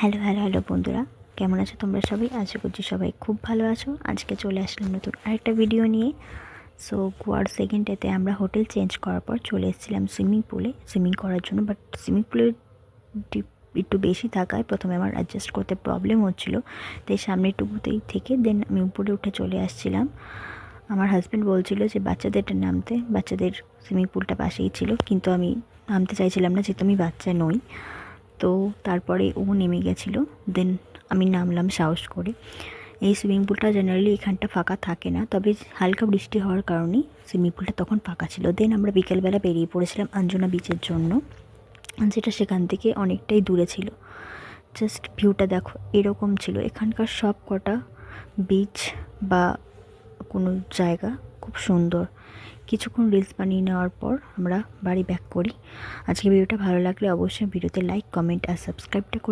Hello hello hello বন্ধুরা, কেমন আছো তোমরা সবাই? আশা করছি সবাই খুব ভালো আছো। আজকে চলে আসলাম নতুন আরেকটা ভিডিও নিয়ে। সো গোয়ার সেকেন্ড ডেতে আমরা হোটেল চেঞ্জ করার পর চলে এসেছিলাম সুইমিং পুলে সুইমিং করার জন্য বাট সুইমিং পুলের ডিপ একটু বেশি থাকায় প্রথমে আমার অ্যাডজাস্ট করতে প্রবলেম হচ্ছিল। তাই সামনে টুকুতেই থেকে দেন আমি উপরে উঠে চলে আসছিলাম। আমার হাজব্যান্ড বলছিল যে বাচ্চাদেরটা নামতে, বাচ্চাদের সুইমিং পুলটা পাশেই ছিল। কিন্তু আমি নামতে চাইছিলাম না, যেহেতু আমি বাচ্চা নই। তো তারপরে ও নেমে গেছিল। দেন আমি নামলাম সাহস করে। এই সুইমিং পুলটা জেনারেলি এখানটা ফাঁকা থাকে না, তবে হালকা বৃষ্টি হওয়ার কারণেই সুইমিং পুলটা তখন ফাঁকা ছিল। দেন আমরা বিকেলবেলা বেরিয়ে পড়েছিলাম আঞ্জনা বিচের জন্য। যেটা সেখান থেকে অনেকটাই দূরে ছিল। জাস্ট ভিউটা দেখো, এরকম ছিল। এখানকার সব কটা বিচ বা কোনো জায়গা খুব সুন্দর। কিছুক্ষণ রিলস বানিয়ে নেওয়ার পর আমরা বাড়ি ব্যাক করি। আজকে ভিডিওটা ভালো লাগলে অবশ্যই ভিডিওতে লাইক কমেন্ট আর সাবস্ক্রাইবটা